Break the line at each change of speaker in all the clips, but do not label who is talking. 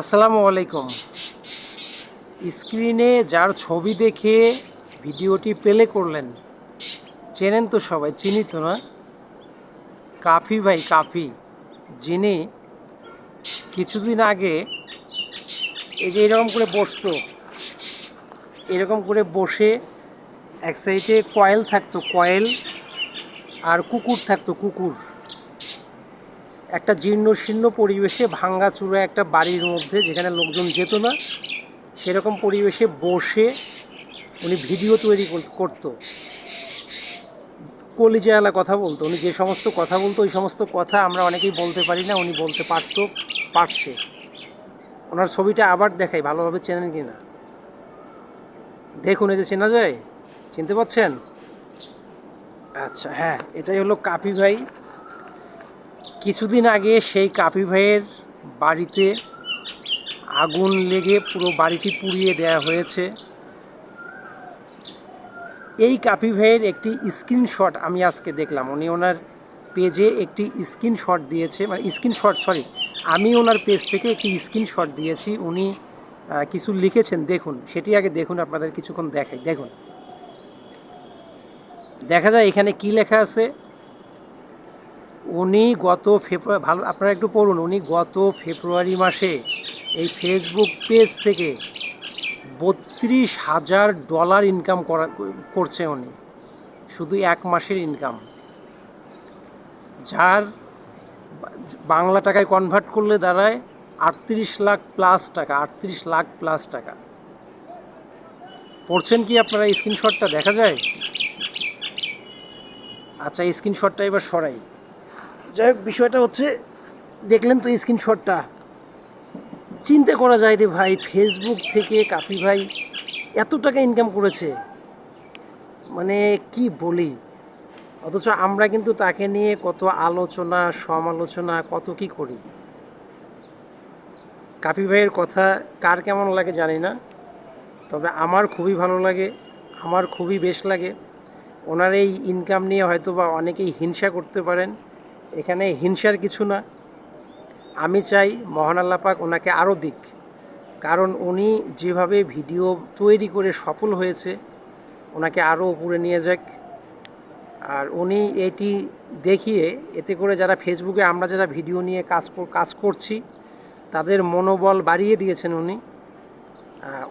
আসসালামু আলাইকুম। স্ক্রিনে যার ছবি দেখে ভিডিওটি প্লে করলেন, চেনেন তো সবাই, চিনি তো না? কাফি ভাই, কাফি। যিনি কিছুদিন আগে এই যে এরকম করে বসতো, এরকম করে বসে এক সাইডে কয়েল থাকতো, কয়েল আর কুকুর থাকতো, কুকুর। একটা জীর্ণ শীর্ণ পরিবেশে ভাঙ্গা চূড়া একটা বাড়ির মধ্যে যেখানে লোকজন যেত না, সেরকম পরিবেশে বসে উনি ভিডিও তৈরি কর- করতো। কলিজাওয়ালা কথা বলতো। উনি যে সমস্ত কথা বলতো, ওই সমস্ত কথা আমরা অনেকেই বলতে পারি না, উনি বলতে পারতো, পারছে। ওনার ছবিটা আবার দেখাই, ভালোভাবে চেনেন কি না? দেখুন যে চেনা যায়? চিনতে পারছেন? আচ্ছা হ্যাঁ এটাই হলো কাপি ভাই। কিছুদিন আগে সেই কাপি ভাইয়ের বাড়িতে আগুন লেগে পুরো বাড়িটি পুড়িয়ে দেওয়া হয়েছে। এই কাপি ভাইয়ের একটি স্ক্রিনশট আমি আজকে দেখলাম। উনি ওনার পেজে একটি স্ক্রিনশট দিয়েছে মানে স্ক্রিনশট, সরি, আমি ওনার পেজ থেকে একটি স্ক্রিনশট দিয়েছি। উনি কিছু লিখেছেন, দেখুন, সেটি আগে দেখুন, আপনাদের কিছুক্ষণ দেখাই। দেখুন। দেখা যায় এখানে কি লেখা আছে? উনি গত ফেব্রুয়ারি, ভালো, আপনারা একটু পড়ুন, উনি গত ফেব্রুয়ারি মাসে এই ফেসবুক পেজ থেকে বত্রিশ হাজার ডলার ইনকাম করা, করছে উনি। শুধু এক মাসের ইনকাম যার বাংলা টাকায় কনভার্ট করলে দাঁড়ায় আটত্রিশ লাখ প্লাস টাকা, আটত্রিশ লাখ প্লাস টাকা। পড়ছেন কি আপনারা স্ক্রিনশটটা দেখা যায়? আচ্ছা স্ক্রিনশটটা এবার সরাই। যাই হোক, বিষয়টা হচ্ছে, দেখলেন তো স্ক্রিনশটটা। চিন্তা করা যায় রে ভাই ফেসবুক থেকে কাপি ভাই এত টাকা ইনকাম করেছে। মানে কি বলি? অথচ আমরা কিন্তু তাকে নিয়ে কত আলোচনা, সমালোচনা, কত কি করি? কাপি ভাইয়ের কথা কার কেমন লাগে জানি না। তবে আমার খুবই ভালো লাগে, আমার খুবই বেশ লাগে। ওনার এই ইনকাম নিয়ে হয়তো বা অনেকেই হিংসা করতে পারেন। এখানে হিংসার কিছু না। আমি চাই মহান আল্লাহ পাক ওনাকে আরও দিক। কারণ উনি যেভাবে ভিডিও তৈরি করে সফল হয়েছে, ওনাকে আরও উপরে নিয়ে যাক। আর উনি এটি দেখিয়ে, এতে করে যারা ফেসবুকে আমরা যারা ভিডিও নিয়ে কাজ কাজ করছি, তাদের মনোবল বাড়িয়ে দিয়েছেন উনি।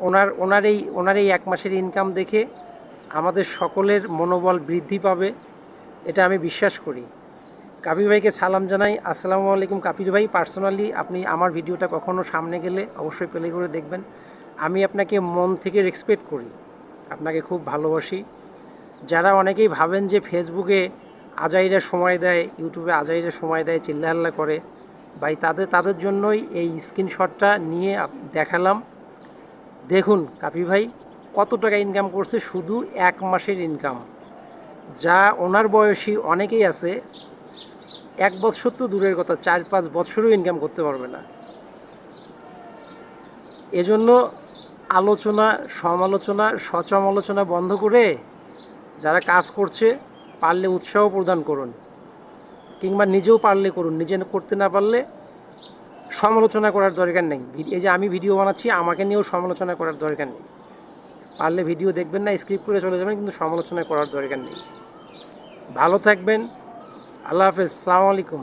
ওনার ওনার এই ওনার এই এক মাসের ইনকাম দেখে আমাদের সকলের মনোবল বৃদ্ধি পাবে, এটা আমি বিশ্বাস করি। কাপির ভাইকে সালাম জানাই। আসসালামু আলাইকুম কাপির ভাই। পার্সোনালি আপনি আমার ভিডিওটা কখনো সামনে গেলে অবশ্যই প্লে করে দেখবেন। আমি আপনাকে মন থেকে রেসপেক্ট করি। আপনাকে খুব ভালোবাসি। যারা অনেকেই ভাবেন যে ফেসবুকে আজাইরা সময় দেয় ইউটিউবে আজাইরা সময় দেয়, চিল্লাহাল্লা করে, ভাই, তাদের তাদের জন্যই এই স্ক্রিনশটটা নিয়ে দেখালাম। দেখুন কাপি ভাই, কত টাকা ইনকাম করছে? শুধু এক মাসের ইনকাম যা ওনার বয়সী অনেকেই আছে। এক বছর তো দূরের কথা, চার পাঁচ বছরও ইনকাম করতে পারবে না। এজন্য আলোচনা, সমালোচনা, সচমালোচনা বন্ধ করে যারা কাজ করছে, পারলে উৎসাহ প্রদান করুন কিংবা নিজেও পারলে করুন। নিজে করতে না পারলে সমালোচনা করার দরকার নেই। এই যে আমি ভিডিও বানাচ্ছি, আমাকে নিয়েও সমালোচনা করার দরকার নেই। পারলে ভিডিও দেখবেন না, স্ক্রিপ্ট করে চলে যাবেন, কিন্তু সমালোচনা করার দরকার নেই। ভালো থাকবেন আল্লাহ হাফেজ সালামু আলাইকুম।